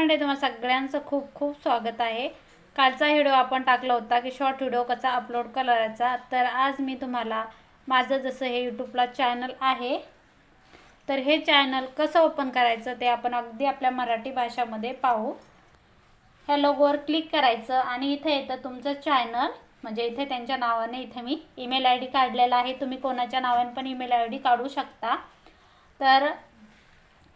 म्हणजे मंडळी तुम्हाला सगळ्यांचं खूप खूप स्वागत आहे. कालचा व्हिडिओ आपण टाकला होता की शॉर्ट व्हिडिओ कसा अपलोड करायचा. तर आज मी तुम्हाला माझं जसं हे यूट्यूबला चॅनल आहे तर हे चॅनल कसं ओपन करायचं ते आपण अगदी आपल्या मराठी भाषामध्ये पाहू. ह्या लोगोवर क्लिक करायचं आणि इथे येतं तुमचं चॅनल म्हणजे इथे त्यांच्या नावाने इथे मी ईमेल आय डी काढलेला आहे. तुम्ही कोणाच्या नावाने पण ईमेल आय डी काढू शकता. तर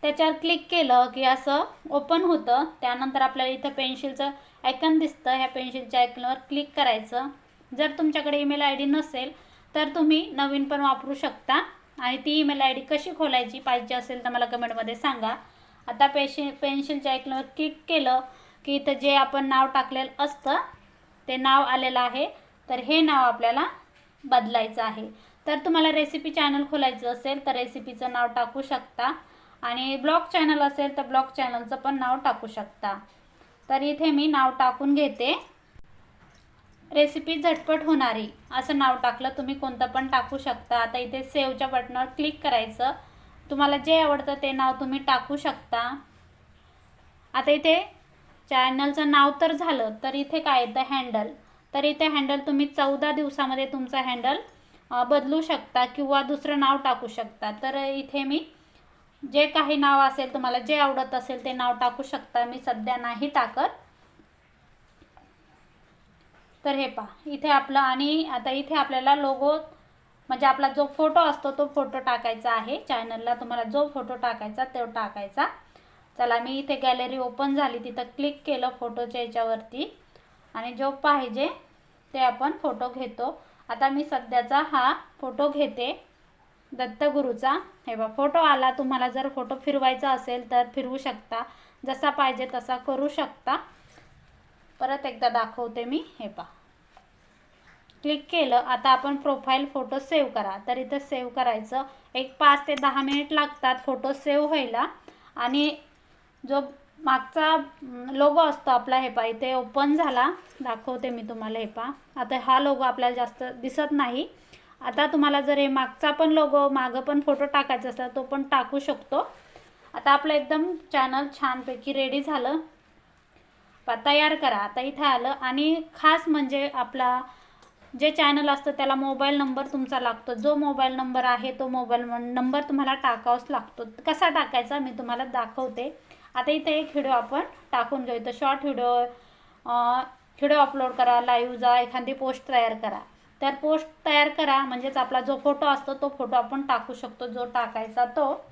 त्याच्यावर क्लिक केलं की असं ओपन होतं. त्यानंतर आपल्याला इथं पेन्सिलचं आयकन दिसतं. ह्या पेन्सिलच्या आयकनवर क्लिक करायचं. जर तुमच्याकडे ईमेल आय डी नसेल तर तुम्ही नवीन पण वापरू शकता. आणि ती ईमेल आय डी कशी खोलायची पाहिजे असेल तर मला कमेंटमध्ये सांगा. आता पेशि पेन्सिलच्या आयकनवर क्लिक केलं की इथं जे आपण नाव टाकलेलं असतं ते नाव आलेलं आहे. तर हे नाव आपल्याला बदलायचं आहे. तर तुम्हाला रेसिपी चॅनल खोलायचं असेल तर रेसिपीचं नाव टाकू शकता. आणि ब्लॉग चॅनल असेल तर ब्लॉग चॅनलचं पण नाव टाकू शकता. तर इथे मी नाव टाकून घेते. रेसिपी झटपट होणारी असं नाव टाकलं तुम्ही कोणतं पण टाकू शकता. आता इथे सेवच्या बटनावर क्लिक करायचं. तुम्हाला जे आवडतं ते नाव तुम्ही टाकू शकता. आता इथे चॅनलचं नाव तर झालं तर इथे काय येतं? हँडल. तर इथे हँडल तुम्ही चौदा दिवसामध्ये तुमचं हँडल बदलू शकता किंवा दुसरं नाव टाकू शकता. तर इथे मी जे काही नाव असेल तुम्हाला जे आवडत असेल ते नाव टाकू शकता. मी सध्या नाही टाकत. तर हे पहा इथे आपलं आणि आता इथे आपल्याला लोगो म्हणजे आपला जो फोटो असतो तो फोटो टाकायचा आहे. चॅनलला तुम्हाला जो फोटो टाकायचा तो टाकायचा. चला मी इथे गॅलरी ओपन झाली. तिथं क्लिक केलं फोटोच्या याच्यावरती. आणि जो पाहिजे ते आपण फोटो घेतो. आता मी सध्याचा हा फोटो घेते. दत्तगुरूचा. हे बा फोटो आला तुम्हाला जर फोटो फिरवायचा असेल तर फिरवू शकता. जसा पाहिजे तसा करू शकता. परत एकदा दाखवते मी हे पा क्लिक केलं आता आपण प्रोफाईल फोटो सेव्ह करा. तर इथं सेव्ह करायचं. एक पाच ते दहा मिनिट लागतात फोटो सेव्ह व्हायला. आणि जो मागचा लोगो असतो आपला हे पा इथे ओपन झाला. दाखवते मी तुम्हाला हे पा आता हा लोगो आपल्याला जास्त दिसत नाही. आता तुम्हाला जर हे मागचा पण लोगो मागं पण फोटो टाकायचा असला तो पण टाकू शकतो. आता आपलं एकदम चॅनल छानपैकी रेडी झालं. तयार करा. आता इथं आलं. आणि खास म्हणजे आपला जे चॅनल असतं त्याला मोबाईल नंबर तुमचा लागतो. जो मोबाईल नंबर आहे तो मोबाईल नंबर तुम्हाला टाकावाच लागतो. कसा टाकायचा मी तुम्हाला दाखवते. आता इथे एक व्हिडिओ आपण टाकून घेऊ. तर शॉर्ट व्हिडिओ व्हिडिओ अपलोड करा लाईव्ह जा एखादी पोस्ट तयार करा. तर पोस्ट तयार करा. म्हणजेच आपला जो फोटो असतो तो फोटो आपण टाकू शकतो जो टाकायचा तो.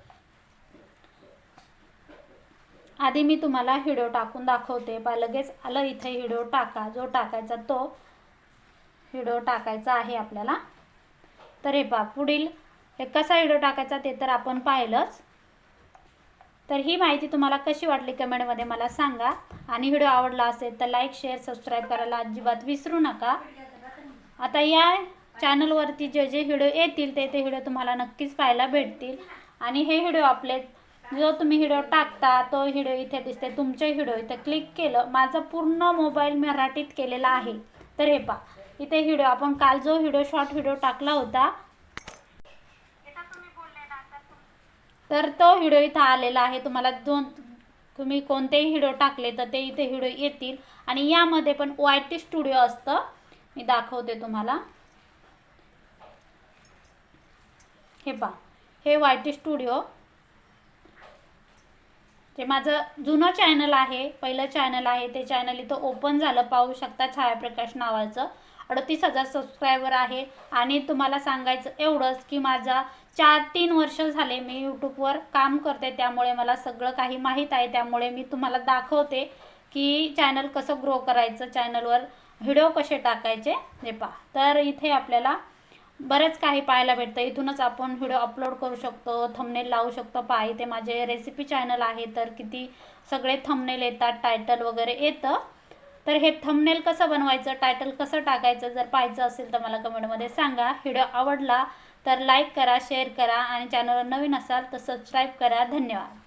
आधी मी तुम्हाला व्हिडिओ टाकून दाखवते. पा लगेच आलं इथे व्हिडिओ टाका. जो टाकायचा तो व्हिडिओ टाकायचा आहे आपल्याला. तर हे पा पुढील हे कसा व्हिडिओ टाकायचा ते तर आपण पाहिलंच. तर ही माहिती तुम्हाला कशी वाटली कमेंटमध्ये मला सांगा. आणि व्हिडिओ आवडला असेल तर लाईक शेअर सबस्क्राईब करायला अजिबात विसरू नका. आता या चॅनलवरती जे जे व्हिडिओ येतील ते ते व्हिडिओ तुम्हाला नक्कीच पाहायला भेटतील. आणि हे व्हिडिओ आपले जो तुम्ही व्हिडिओ टाकता तो व्हिडिओ इथे दिसते तुमचे व्हिडिओ इथे क्लिक केलं माझा पूर्ण मोबाईल मराठीत केलेला आहे. तर हे पा इथे व्हिडिओ आपण काल जो व्हिडिओ शॉर्ट व्हिडिओ टाकला होता तर तो व्हिडिओ इथं आलेला आहे. तुम्हाला दोन तुम्ही कोणतेही व्हिडिओ टाकले तर ते इथे व्हिडिओ येतील. आणि यामध्ये पण वाय टी स्टुडिओ असतं. मी दाखवते तुम्हाला. हे पा हे वाय टी स्टुडिओ जे माझं जुनं चॅनल आहे पहिलं चॅनल आहे ते चॅनल इथं ओपन झालं. पाहू शकता छायाप्रकाश नावाचं. अडतीस हजार सबस्क्रायबर आहे. आणि तुम्हाला सांगायचं एवढंच की माझा चार तीन वर्ष झाले मी यूट्यूबवर काम करते. त्यामुळे मला सगळं काही माहीत आहे. त्यामुळे मी तुम्हाला दाखवते. की चॅनल कसं ग्रो करायचं चॅनलवर व्हिडिओ कसे टाकायचे हे पहा. तर इथे आपल्याला बरंच काही पाहायला भेटतं. इथूनच आपण व्हिडिओ अपलोड करू शकतो थंबनेल लावू शकतो. पहा इथे माझे रेसिपी चॅनल आहे तर किती सगळे थंबनेल येतात टायटल वगैरे येतं. तर हे थंबनेल कसं बनवायचं टायटल कसं टाकायचं जर पाहायचं असेल तर मला कमेंटमध्ये सांगा. व्हिडिओ आवडला तर लाईक करा शेअर करा आणि चॅनलवर नवीन असाल तर सबस्क्राईब करा. धन्यवाद.